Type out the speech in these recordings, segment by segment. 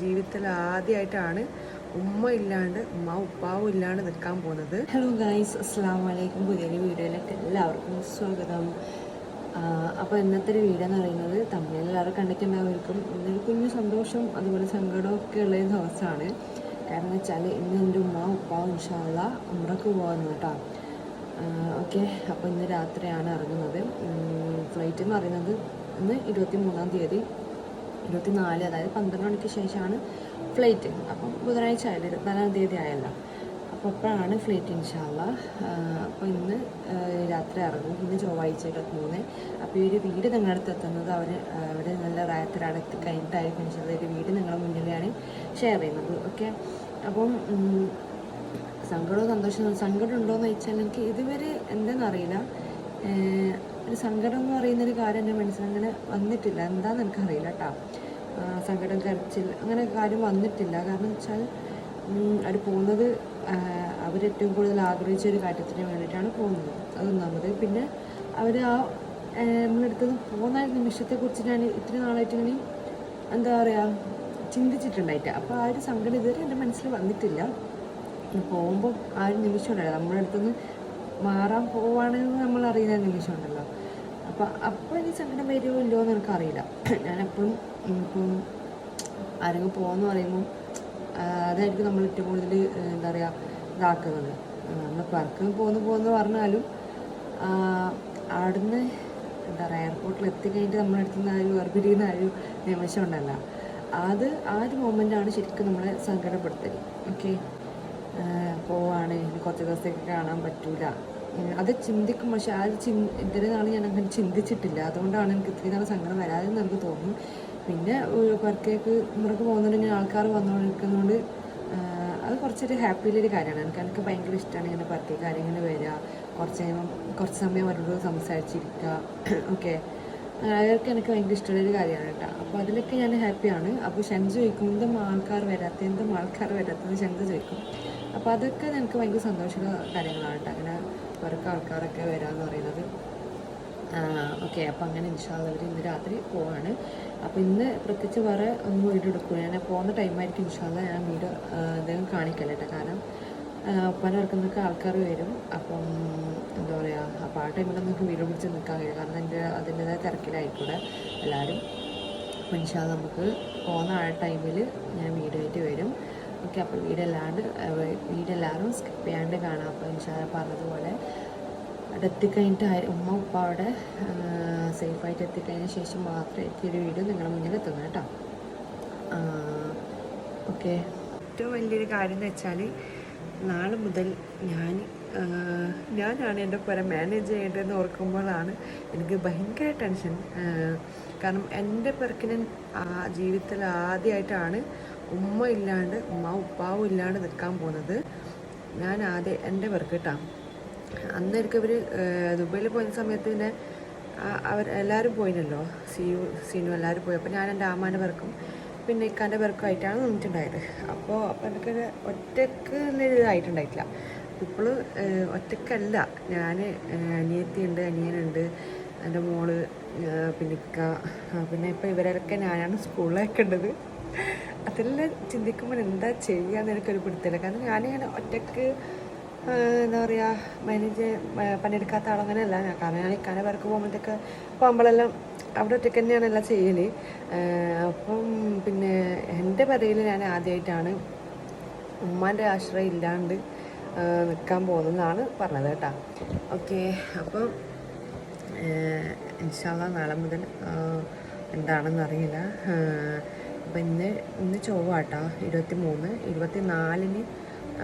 ജീവിതത്തിൽ ആദ്യമായിട്ടാണ് ഉമ്മ ഇല്ലാണ്ട് ഉമ്മ ഉപ്പാവും ഇല്ലാണ്ട് നിൽക്കാൻ പോകുന്നത്. ഹലോ ഗൈസ് അസ്സാം വലൈക്കും പുതിയ വീഡിയോയിലേക്ക് എല്ലാവർക്കും സ്വാഗതം. അപ്പോൾ ഇന്നത്തെ ഒരു വീഡിയോ എന്ന് പറയുന്നത് തമ്മിൽ എല്ലാവരും കണ്ടിട്ടുണ്ടാവുമായിരിക്കും. ഇന്നൊരു കുഞ്ഞു സന്തോഷം അതുപോലെ സങ്കടമൊക്കെ ഉള്ള ദിവസമാണ്. കാരണം വെച്ചാൽ ഇന്ന് എന്റെ ഉമ്മ ഉപ്പാവും ഇൻഷാള്ള ഉമ്രക്ക് പോകുന്നു കേട്ടോ. ഓക്കെ. അപ്പോൾ ഇന്ന് രാത്രിയാണ് ഇറങ്ങുന്നത്. ഫ്ലൈറ്റ് എന്ന് പറയുന്നത് ഇന്ന് ഇരുപത്തി മൂന്നാം തീയതി. ഇരുപത്തി നാല് അതായത് പന്ത്രണ്ട് മണിക്ക് ശേഷമാണ് ഫ്ലൈറ്റ് അപ്പം ബുധനാഴ്ച ആയല്ലോ ഇരുപത്തിനാലാം തീയതി ആയല്ലോ അപ്പോൾ അപ്പോഴാണ് ഫ്ലൈറ്റ് ഇൻഷാല്ല അപ്പോൾ ഇന്ന് രാത്രി ഇറങ്ങും. ഇന്ന് ചൊവ്വാഴ്ച ഇരുപത്തിമൂന്ന്. അപ്പോൾ ഈ ഒരു വീട് നിങ്ങളുടെ അടുത്ത് എത്തുന്നത് അവർ അവിടെ നല്ല റായത്തിലാണ് കഴിഞ്ഞിട്ടായിരിക്കും ഇൻഷാല്ല ഒരു വീട് നിങ്ങളുടെ മുന്നിലാണ് ഷെയർ ചെയ്യുന്നത്. ഓക്കെ അപ്പം സങ്കടവും സന്തോഷവും സങ്കടം ഉണ്ടോയെന്ന് ചോദിച്ചാൽ എനിക്ക് ഇതുവരെ എന്താണെന്നറിയില്ല ഒരു സങ്കടം എന്ന് പറയുന്നൊരു കാര്യം എന്റെ മനസ്സിലങ്ങനെ വന്നിട്ടില്ല. എന്താണെന്ന് എനിക്കറിയില്ല കേട്ടോ. സങ്കടം കരച്ചിൽ അങ്ങനെ കാര്യം വന്നിട്ടില്ല. കാരണം വെച്ചാൽ അവർ പോകുന്നത് അവരേറ്റവും കൂടുതൽ ആഗ്രഹിച്ച ഒരു കാര്യത്തിന് വേണ്ടിയിട്ടാണ് പോകുന്നത്. അതൊന്നാമത് പിന്നെ അവർ ആ നമ്മളെടുത്ത് പോകുന്ന നിമിഷത്തെക്കുറിച്ച് ഞാൻ ഇത്രയും നാളായിട്ട് ഇങ്ങനെ എന്താ പറയുക ചിന്തിച്ചിട്ടുണ്ടായിട്ട്. അപ്പോൾ ആ ഒരു സങ്കടം ഇതുവരെ എന്റെ മനസ്സിൽ വന്നിട്ടില്ല. പോകുമ്പോൾ ആ ഒരു നിമിഷം ഉണ്ടല്ലോ. നമ്മുടെ അടുത്തുനിന്ന് മാറാൻ പോവാണെന്ന് നമ്മൾ അറിയുന്ന നിമിഷം ഉണ്ടല്ലോ. അപ്പോൾ അപ്പോൾ എനിക്ക് സങ്കടം വരുമോ ഇല്ലയോ എന്ന് എനിക്കറിയില്ല ഇപ്പം ആരെങ്കിലും പോകുമെന്ന് പറയുമ്പോൾ അതായിരിക്കും നമ്മൾ ഏറ്റവും കൂടുതൽ എന്താ പറയുക ഇതാക്കുന്നത്. നമ്മൾ വർക്കിന് പോകുന്നു പോകുന്നു പറഞ്ഞാലും അവിടുന്ന് എന്താ പറയുക എയർപോർട്ടിൽ എത്തിക്കഴിഞ്ഞിട്ട് നമ്മുടെ അടുത്ത് നിന്ന് ആ ഒരു വേർപിരിയുന്ന ആ ഒരു നിമിഷം ഉണ്ടല്ലോ. അത് ആ ഒരു മൊമെന്റാണ് ശരിക്കും നമ്മളെ സങ്കടപ്പെടുത്തൽ ഓക്കെ? പോവാണ്. കുറച്ച് ദിവസത്തേക്ക് കാണാൻ പറ്റൂല. അത് ചിന്തിക്കും പക്ഷെ ആ ഒരു ചിന് ഇത്രയും നാൾ ഞാൻ അങ്ങനെ ചിന്തിച്ചിട്ടില്ല. അതുകൊണ്ടാണ് എനിക്ക് ഇത്രയും നാൾ സങ്കടം വരാതെന്ന് എനിക്ക് തോന്നുന്നു പിന്നെ പുറത്തേക്ക് മുറക്ക് പോകുന്നുണ്ടെങ്കിൽ ആൾക്കാർ വന്നുകൊണ്ടിരിക്കുന്നതുകൊണ്ട് അത് കുറച്ചൊരു ഹാപ്പിയിലൊരു കാര്യമാണ്. എനിക്ക് എനിക്ക് ഭയങ്കര ഇഷ്ടമാണ് ഇങ്ങനെ പുറത്തേക്ക് കാര്യങ്ങൾ വരിക കുറച്ച് കഴിയുമ്പം കുറച്ച് സമയം അവരോട് സംസാരിച്ചിരിക്കുക ഓക്കെ അതൊക്കെ എനിക്ക് ഭയങ്കര ഇഷ്ടമുള്ളൊരു കാര്യമാണ് കേട്ടോ. അപ്പോൾ അതിലൊക്കെ ഞാൻ ഹാപ്പിയാണ്. അപ്പോൾ ഷെൻസ് ചോദിക്കും എന്തും ആൾക്കാർ വരാത്ത എന്തും ആൾക്കാർ വരാത്തത് ഷെൻസ് ചോദിക്കും. അപ്പോൾ അതൊക്കെ എനിക്ക് ഭയങ്കര സന്തോഷമുള്ള കാര്യങ്ങളാണ് കേട്ടോ. അങ്ങനെ വർക്ക് ആൾക്കാരൊക്കെ വരാമെന്ന് പറയുന്നത്. ഓക്കെ അപ്പോൾ അങ്ങനെ ഇൻഷാല്ല അവർ ഇന്ന് രാത്രി പോവാണ്. അപ്പോൾ ഇന്ന് പ്രത്യേകിച്ച് വേറെ ഒന്നും വീഡിയോ എടുക്കുക ഞാൻ പോകുന്ന ടൈമായിരിക്കും ഇൻഷാല്ല ഞാൻ വീഡിയോ അദ്ദേഹം കാണിക്കല കേട്ടോ. കാരണം ഒപ്പന ഇറക്കുന്നൊക്കെ ആൾക്കാർ വരും. അപ്പം എന്താ പറയുക അപ്പോൾ ആ ടൈമിൽ നമുക്ക് വീഡിയോ പിടിച്ച് നിൽക്കാൻ കഴിയും. കാരണം എന്റെ അതിന്റെതായ തിരക്കിലായിക്കൂടെ എല്ലാവരും അപ്പോൾ ഇൻഷാല്ല നമുക്ക് പോകുന്ന ആ ടൈമിൽ ഞാൻ വീഡിയോ ആയിട്ട് വരും. ഓക്കെ അപ്പോൾ വീടെല്ലാണ്ട് വീടെല്ലാവരും സ്കിപ്പ് ചെയ്യാണ്ട് കാണാം. അപ്പോൾ ഇൻഷാല്ല പറഞ്ഞതുപോലെ അവിടെ എത്തിക്കഴിഞ്ഞിട്ട് ഉമ്മ ഉപ്പ അവിടെ സേഫായിട്ട് എത്തിക്കഴിഞ്ഞ ശേഷം മാത്രമേ എത്തിയൊരു വീഡിയോ നിങ്ങളുടെ മുന്നിൽ എത്തുന്നത് കേട്ടോ. ഓക്കെ. ഏറ്റവും വലിയൊരു കാര്യം എന്ന് വെച്ചാൽ നാളെ മുതൽ ഞാൻ ഞാനാണ് എന്റെ പുര മാനേജ് ചെയ്യേണ്ടതെന്ന് ഓർക്കുമ്പോഴാണ് എനിക്ക് ഭയങ്കര ടെൻഷൻ കാരണം എന്റെ പെർക്കിന് ജീവിതത്തിൽ ആദ്യമായിട്ടാണ് ഉമ്മ ഇല്ലാണ്ട് ഉമ്മ ഉപ്പാവും ഇല്ലാണ്ട് നിൽക്കാൻ പോകുന്നത്. ഞാൻ ആദ്യം എന്റെ പെർക്ക് കേട്ടോ. അന്നായിരിക്കും ഇവർ ദുബൈയിൽ പോയ സമയത്ത് പിന്നെ അവർ എല്ലാവരും പോയിനല്ലോ. സിയു സീനു എല്ലാവരും പോയി. അപ്പോൾ ഞാൻ എന്റെ ആമാന്റെ പേർക്കും പിന്നെ ഇക്കാന്റെ പേർക്കും ആയിട്ടാണ് നിന്നിട്ടുണ്ടായത്. അപ്പോൾ അപ്പോൾ എനിക്ക് ഒറ്റയ്ക്ക് ഇതായിട്ടുണ്ടായിട്ടില്ല. ഇപ്പോൾ ഒറ്റക്കല്ല. ഞാൻ അനിയത്തിയുണ്ട് അനിയനുണ്ട് എന്റെ മോൾ പിന്നെ ഇക്ക. പിന്നെ ഇപ്പോൾ ഇവരൊക്കെ ഞാനാണ് സ്കൂളിലേക്കേണ്ടത്. അതെല്ലാം ചിന്തിക്കുമ്പോൾ എന്താ ചെയ്യാന്ന് എനിക്കൊരു പിടുത്തില്ല കാരണം ഞാനിങ്ങനെ ഒറ്റയ്ക്ക് എന്താ പറയുക മാനേജ് പണിയെടുക്കാത്ത ആളങ്ങനെയല്ല. ഞാൻ കാരണം ഞാൻ ഇക്കാനെ വർക്ക് പോകുമ്പോഴത്തേക്ക് പോകുമ്പോഴെല്ലാം അവിടെ ഒറ്റയ്ക്ക് തന്നെയാണ് എല്ലാം ചെയ്യൽ അപ്പം പിന്നെ എന്റെ പെരയിൽ ഞാൻ ആദ്യമായിട്ടാണ് ഉമ്മാന്റെ ആശ്രയം ഇല്ലാണ്ട് നിൽക്കാൻ പോകുന്നതെന്നാണ് പറഞ്ഞത് കേട്ടോ. ഓക്കെ അപ്പം ഇൻഷാല്ല നാളെ മുതൽ എന്താണെന്ന് അറിയില്ല. അപ്പം ഇന്ന് ഇന്ന് ചൊവ്വാട്ടോ ഇരുപത്തി മൂന്ന് ഇരുപത്തി നാലിന്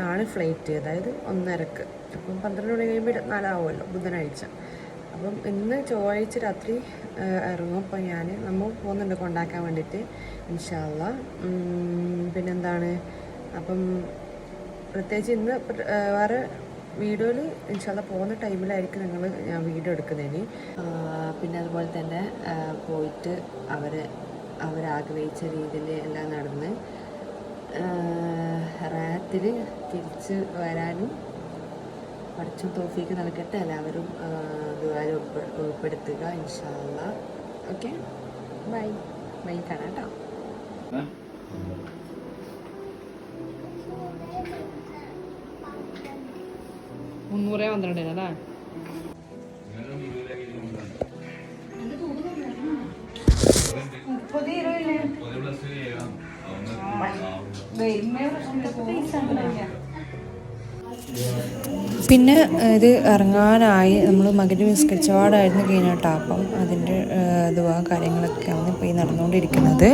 ആണ് ഫ്ലൈറ്റ്. അതായത് ഒന്നരക്ക്. അപ്പം പന്ത്രണ്ട് മണി കഴിയുമ്പോൾ ഇരുപത്തിനാലാവുമല്ലോ ബുധനാഴ്ച. അപ്പം ഇന്ന് ചൊവ്വാഴ്ച രാത്രി ഇറങ്ങും. അപ്പം ഞാൻ നമ്മൾ പോകുന്നുണ്ട് കൊണ്ടാക്കാൻ വേണ്ടിയിട്ട് ഇൻഷാല്ല പിന്നെന്താണ്? അപ്പം പ്രത്യേകിച്ച് ഇന്ന് വേറെ വീഡിയോയിൽ ഇൻഷാല്ല പോകുന്ന ടൈമിലായിരിക്കും നിങ്ങൾ ഞാൻ വീഡിയോ എടുക്കുന്നതിന് പിന്നെ അതുപോലെ തന്നെ പോയിട്ട് അവർ അവരാഗ്രഹിച്ച രീതിയിൽ എല്ലാം നടന്ന് റാത്തിൽ തിരിച്ച് വരാനും പഠിച്ചും തോഫിക്ക് നൽകട്ടെ. എല്ലാവരും ദുബായിൽ ഉൾപ്പെടുത്തുക ഇൻഷാല്ല ഓക്കെ? ബൈ. ബൈ. കാണാം കേട്ടോ മുന്നൂറേ പന്ത്രണ്ടിന് മുപ്പത് ഇരുപതിന് പിന്നെ ഇത് ഇറങ്ങാനായി നമ്മൾ മകന് നിസ്കരിച്ചപാടായിരുന്നു കഴിഞ്ഞിട്ട് അപ്പം അതിന്റെ ഇതുവാ കാര്യങ്ങളൊക്കെ ആണ് ഇപ്പോൾ ഈ നടന്നുകൊണ്ടിരിക്കുന്നത്.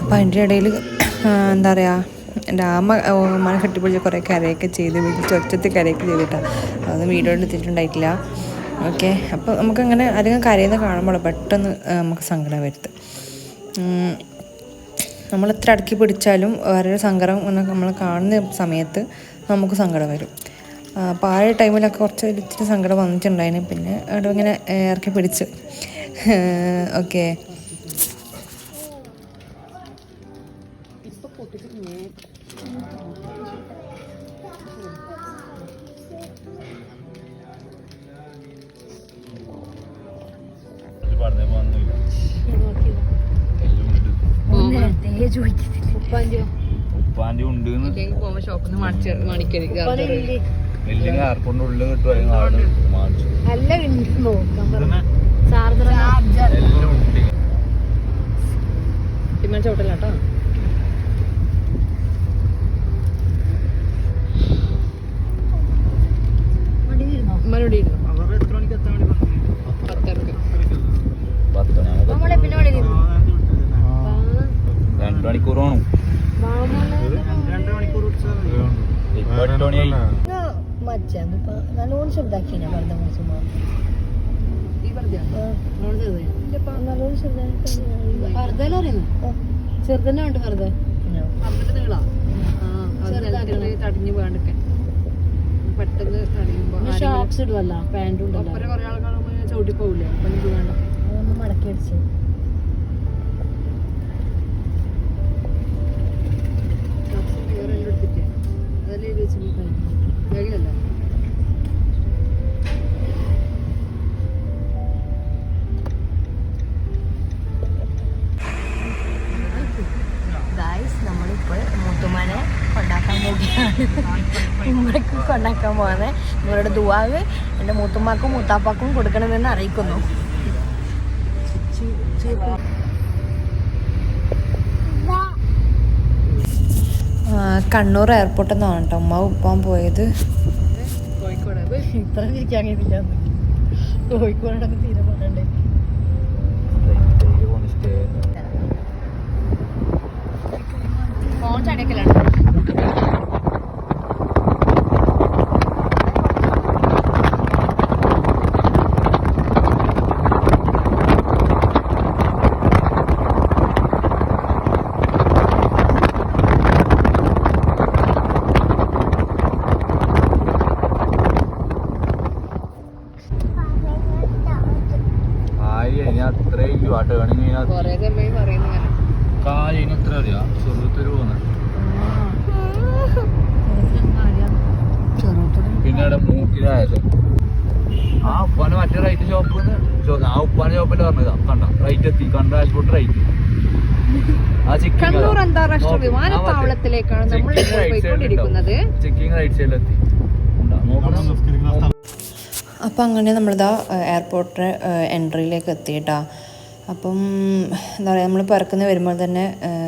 അപ്പോൾ അതിന്റെ ഇടയിൽ എന്താ പറയുക എന്റെ മന കെട്ടിപ്പിടിച്ച് കുറേ കരയൊക്കെ ചെയ്ത് വീട്ടിൽ ചൊച്ചത്തിൽ കരയൊക്കെ ചെയ്തിട്ടാണ് അതൊന്നും വീഡിയോ എടുത്തിട്ടുണ്ടായിട്ടില്ല ഓക്കെ. അപ്പോൾ നമുക്കങ്ങനെ അധികം കരയുന്ന കാണുമ്പോൾ പെട്ടെന്ന് നമുക്ക് സങ്കടം വരുത്തും. നമ്മൾ എത്ര അടക്കി പിടിച്ചാലും വേറൊരു സങ്കടം ഒന്ന് നമ്മൾ കാണുന്ന സമയത്ത് നമുക്ക് സങ്കടം വരും. അപ്പോൾ ആ ഒരു ടൈമിലൊക്കെ കുറച്ച് ഇച്ചിരി സങ്കടം വന്നിട്ടുണ്ടായിന്. പിന്നെ അവിടെ ഇങ്ങനെ ഇറക്കി പിടിച്ച്. ഓക്കെ. ഉപ്പാന്റെ ഉണ്ട് പോകുമ്പോ ഷോപ്പിൽ നിന്ന് ഇല്ലെങ്കിൽ ഉള്ളിൽ കിട്ടുമായിരുന്നു നോക്കാം ചാർജർ എല്ലാം ഉണ്ട്. ഉമ്മനോട് ഇരുന്നു പത്തരക്ക് പത്ത് മണി നമുക്ക് നമ്മളെ പിന്നെ വഴി തിന്നു രണ്ടു മണിക്കൂർ വേണം ഇപ്പൊ എട്ട് മണിയായി മച്ചാന്ന് ഇപ്പൊ ചെറുതാക്കിയാണ് വെറുതെ അറിയുന്നു? ചെറുതന്നെ ഉണ്ട് വെറുതെ. തടിഞ്ഞു പെട്ടെന്ന് ഷോക്സ് ഇടുവല്ല പാന്റും ചവിട്ടി പോകില്ലേ മടക്കി അടിച്ച്. നിങ്ങളുടെ ദുവാവ് എന്റെ മൂത്തുമ്മാക്കും മൂത്താപ്പാക്കും കൊടുക്കണമെന്ന് അറിയിക്കുന്നു. കണ്ണൂർ എയർപോർട്ടിൽ നിന്നാണ് കേട്ടോ ഉമ്മ ഉപ്പാൻ പോയത്. കോഴിക്കോട്. ഇത്ര ഇരിക്കാൻ കഴിയില്ല. കോഴിക്കോടൊക്കെ തീരെ പോകണ്ടേ. ഫോൺ ചടക്കലാണ് ഇനി അത്രയും ഇല്ലു ആ ടേണിങ് ഇനി കൊറേ തമ്മയും പറയുന്നു ഇങ്ങനെ. കാൽ ഇനി എത്ര അറിയാം ചെറുത്തൊരു പോകുന്നത് പിന്നെ അവിടെ മൂക്കിലായത് ആ ഉപ്പാന് മറ്റേ റൈറ്റ് ഷോപ്പ് ആ ഉപ്പാന്റെ ഷോപ്പിന്റെ പറഞ്ഞതാ. കണ്ട റൈറ്റ് എത്തി. കണ്ട ഡാഷ്ബോർഡ് റൈറ്റ് കണ്ണൂർ അന്താരാഷ്ട്ര വിമാനത്താവളത്തിലേക്കാണ് നമ്മൾ ഇപ്പോൾ പോയിക്കൊണ്ടിരിക്കുന്നത്. ചെക്കിങ് റൈറ്റ് സൈഡിലെത്തി നോക്കണം. അപ്പോൾ അങ്ങനെ നമ്മളിതാ എയർപോർട്ടിന്റെ എൻട്രിയിലേക്ക് എത്തിയിട്ടാ. അപ്പം എന്താ പറയുക നമ്മൾ പറക്കുന്ന വരുമ്പോൾ തന്നെ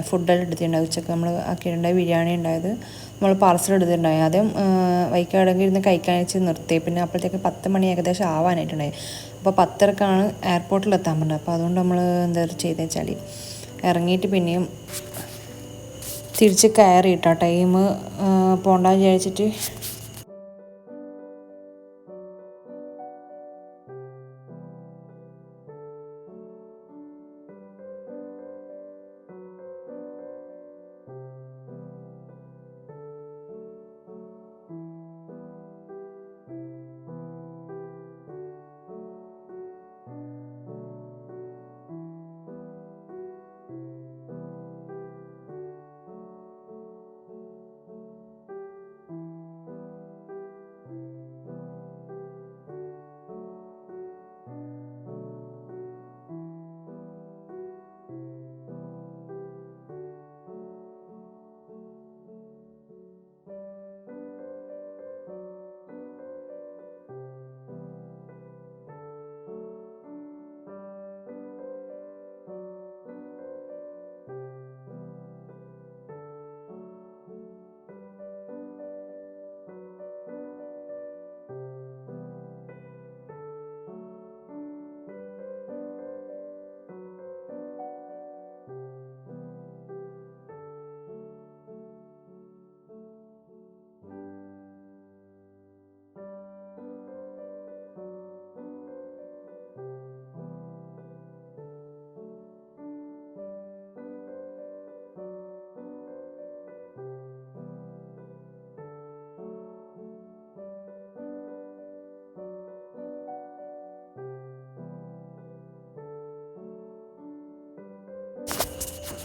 ഫുഡെല്ലാം എടുത്തിട്ടുണ്ടായി. ഉച്ചയ്ക്ക് നമ്മൾ ആക്കിയിട്ടുണ്ടായി ബിരിയാണി ഉണ്ടായത് നമ്മൾ പാർസൽ എടുത്തിട്ടുണ്ടായി. ആദ്യം വൈകാടെങ്കിൽ ഇരുന്ന് കഴിക്കാൻ വെച്ച് നിർത്തി. പിന്നെ അപ്പോഴത്തേക്ക് പത്ത് മണി ഏകദേശം ആവാനായിട്ടുണ്ടായി. അപ്പോൾ പത്തരക്കാണ് എയർപോർട്ടിൽ എത്താൻ പറ്റുന്നത് അപ്പോൾ അതുകൊണ്ട് നമ്മൾ എന്താ ചെയ്തെന്ന് വെച്ചാൽ ഇറങ്ങിയിട്ട് പിന്നെയും തിരിച്ച് കയറിയിട്ടാ. ടൈം പോണ്ടെന്ന് വിചാരിച്ചിട്ട്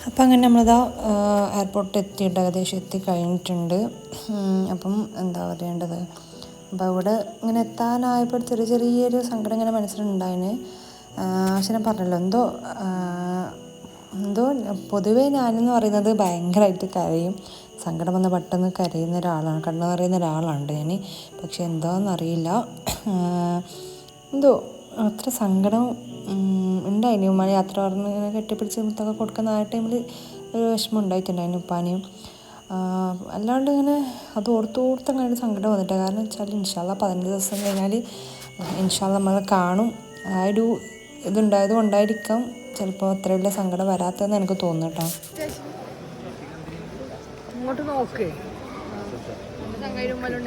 അപ്പം അങ്ങനെ നമ്മളിതാ എയർപോർട്ടിൽ എത്തിയിട്ട് ഏകദേശം എത്തി കഴിഞ്ഞിട്ടുണ്ട്. അപ്പം എന്താ പറയേണ്ടത്? അപ്പോൾ ഇവിടെ ഇങ്ങനെ എത്താനായപ്പോൾ ചെറിയ ചെറിയൊരു സങ്കടം ഇങ്ങനെ മനസ്സിലുണ്ടായിന്. പക്ഷെ ഞാൻ പറഞ്ഞല്ലോ എന്തോ എന്തോ പൊതുവേ ഞാനെന്ന് പറയുന്നത് ഭയങ്കരമായിട്ട് കരയും. സങ്കടം വന്ന് പെട്ടെന്ന് കരയുന്ന ഒരാളാണ് കണ്ണു പറയുന്ന ഒരാളാണ് ഞാൻ. പക്ഷെ എന്താണെന്നറിയില്ല എന്തോ അത്ര സങ്കടം ഉണ്ടായിന്. ഉമ്മ യാത്ര പറഞ്ഞ് ഇങ്ങനെ കെട്ടിപ്പിടിച്ച് മുത്തൊക്കെ കൊടുക്കുന്ന ആ ടൈമിൽ ഒരു വിഷമം ഉണ്ടായിട്ടുണ്ടായിരുന്നു ഉപ്പാനെയും അല്ലാണ്ട് ഇങ്ങനെ അത് ഓർത്തോർത്ത് അങ്ങനെ ഒരു സങ്കടം വന്നിട്ട്. കാരണം വെച്ചാൽ ഇൻഷാല്ല പതിനഞ്ച് ദിവസം കഴിഞ്ഞാൽ ഇൻഷാല്ല നമ്മൾ കാണും. ആ ഒരു ഇതുണ്ടായത് കൊണ്ടായിരിക്കാം ചിലപ്പോൾ അത്ര വലിയ സങ്കടം വരാത്തതെന്ന് എനിക്ക് തോന്നുന്നു കേട്ടോ ഇങ്ങോട്ട് നോക്ക്. ചങ്ങായിരും വരുമോ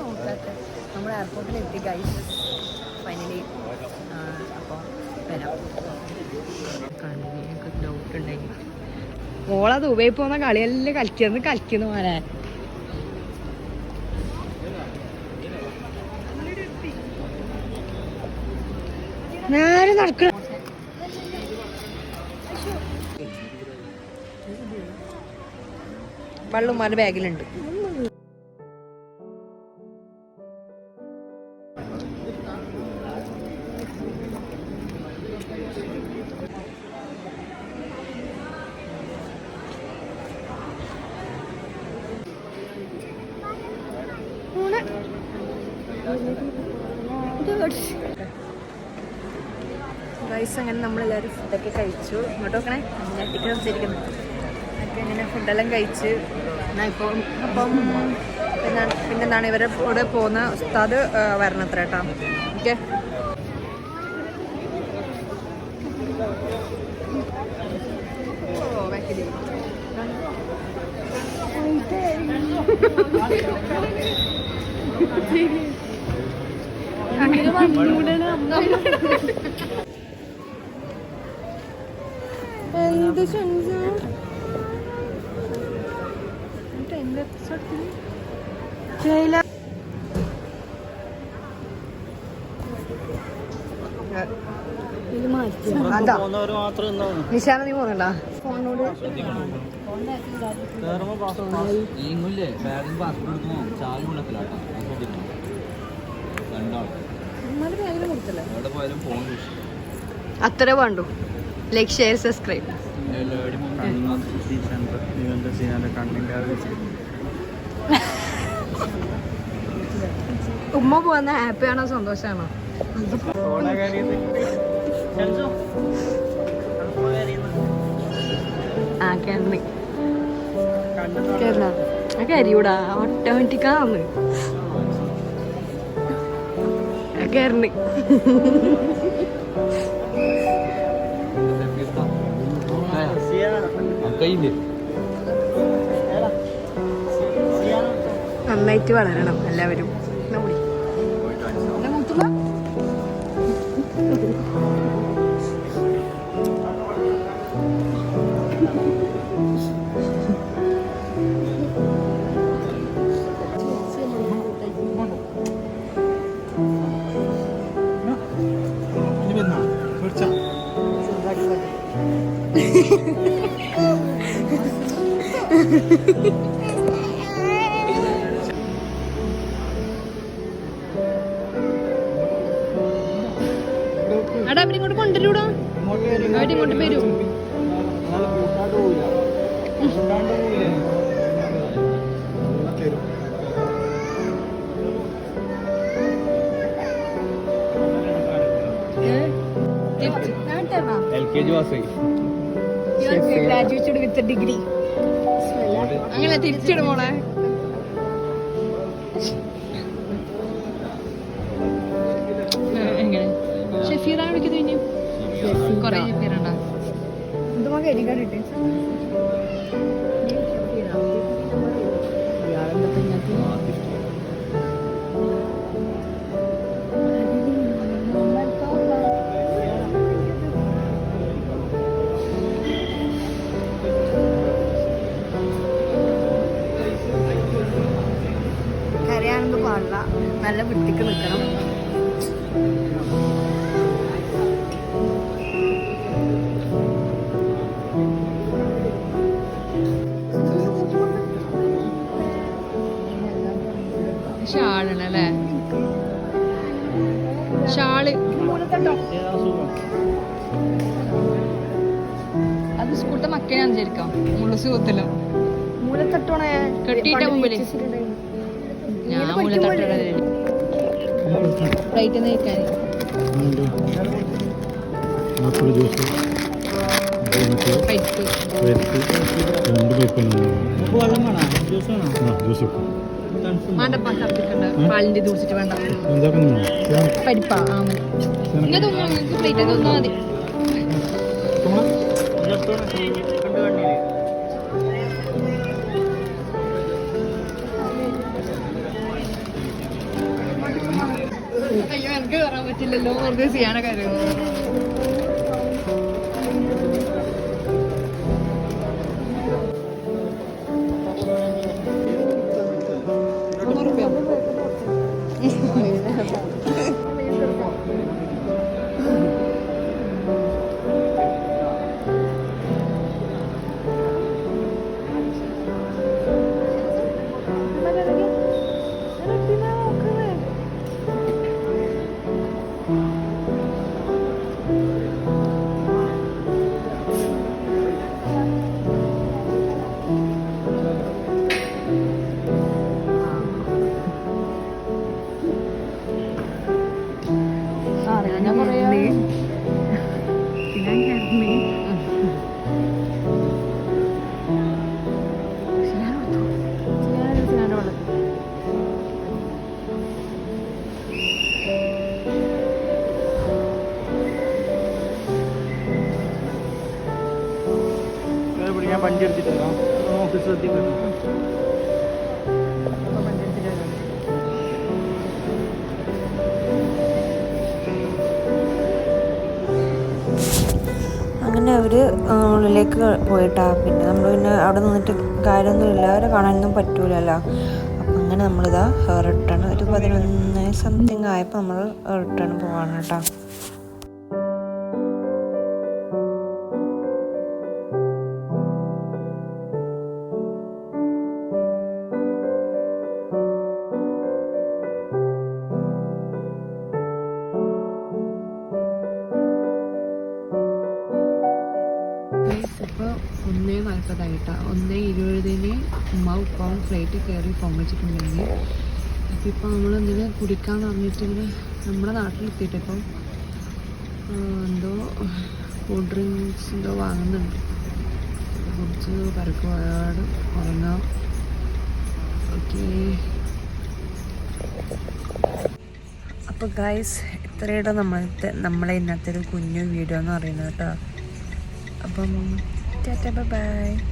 നോക്കാത്ത നമ്മൾ എയർപോർട്ടിൽ എത്തി ഗൈസ് ഫൈനലി വരാം. ഡൗട്ട് മോളെ ദുബൈ പോകുന്ന കളിയെല്ലാം കളിക്കുന്നു കളിക്കുന്നു മോനെ. നേരെ നടക്കണം വെള്ളുമാരുടെ ബാഗിലുണ്ട്. ഗൈസ് അങ്ങനെ നമ്മളെല്ലാവരും ഫുഡൊക്കെ കഴിച്ചു. ഇങ്ങോട്ട് നോക്കണേ. ഞാൻ ടിക്കറ്റ് സംസാരിക്കുന്നു ഒക്കെ ഇങ്ങനെ ഫുഡെല്ലാം കഴിച്ച് ഇപ്പം അപ്പം പിന്നെ പിന്നെന്താണ് ഇവരെ കൂടെ പോകുന്ന ഉസ്താദ് വരണത്ര കേട്ടോ ഓക്കെ? എന്ത് ഷൻസ നിശാന നീ പോകുന്നുണ്ടാ ഫോണിനോട് നീങ്ങില്ലേ? ബാഗും പാസ്പോർട്ട് എടുക്കുമോ ചാലും വെള്ളത്തിലാട്ടോ ഫോൺ അത്ര വേണ്ടു. ലൈക്ക് ഷെയർ സബ്സ്ക്രൈബ് ഉമ്മ പോകുന്ന ഹാപ്പിയാണോ സന്തോഷമാണോ ആ കേരള കേരള ആ കരിയൂടാ. ഓട്ടോമാറ്റിക്കാന്ന് കയ്യില്ലേ നന്നായിട്ട് വളരണം എല്ലാവരും. കെ ജി പാസ്സായി ഗ്രാജുവേറ്റഡ് വിത്ത് ഡിഗ്രി അങ്ങനെ തിരിച്ചിടും മുള്ളു സുഖത്തിലോ മൂലത്തട്ടോണേ കെട്ടിയിട്ട മുമ്പിൽ ഞാൻ മൂലത്തട്ട ഫ്ലൈറ്റ് കഴിക്കാൻ ആപ്പിൾ ജ്യൂസ് പൈപ്പ് രണ്ട് പൈപ്പാണ് ആ ജ്യൂസ് പാലിന്റെ കുടിച്ചിട്ട് വേണ്ട പരിപ്പാ ഇങ്ങനെ തോന്നുന്നു പ്ലേറ്റ് തോന്നാ മതി അയ്യോ എനിക്ക് കയറാൻ പറ്റില്ലല്ലോ. വെറുതെ ചെയ്യാന കാര്യം ഞാൻ അവർ ഉള്ളിലേക്ക് പോയിട്ടാ. പിന്നെ നമ്മൾ പിന്നെ അവിടെ നിന്നിട്ട് കാര്യമൊന്നുമില്ല. അവരെ കാണാനൊന്നും പറ്റൂലല്ലോ. അപ്പം അങ്ങനെ നമ്മളിതാ റിട്ടേൺ ഒരു പതിനൊന്ന് സംതിങ് ആയപ്പോൾ നമ്മൾ റിട്ടേൺ പോവാണ് കേട്ടോ. ഒന്നേ നാൽപ്പതായിട്ടാ. ഒന്നേ ഇരുപതിന് ഉമ്മ ഉപ്പാവും ഫ്ലൈറ്റ് കയറി പൊങ്ങിച്ചിട്ടുണ്ടെങ്കിൽ അപ്പോൾ ഇപ്പോൾ നമ്മൾ എന്തിനാ കുടിക്കാൻ പറഞ്ഞിട്ട് ഇങ്ങനെ നമ്മുടെ നാട്ടിലെത്തിയിട്ട് ഇപ്പം എന്തോ കൂൾ ഡ്രിങ്ക്സ് എന്തോ വാങ്ങുന്നുണ്ട്. കുറച്ച് പരക്ക് പോയാട് ഉറങ്ങാം. ഓക്കെ. അപ്പോൾ ഗൈസ് ഇത്രയുടെ നമ്മളത്തെ നമ്മളെ ഇന്നത്തെ ഒരു കുഞ്ഞു വീഡിയോ എന്ന് പറയുന്നത് കേട്ടോ. അപ്പം ടാറ്റ ബൈ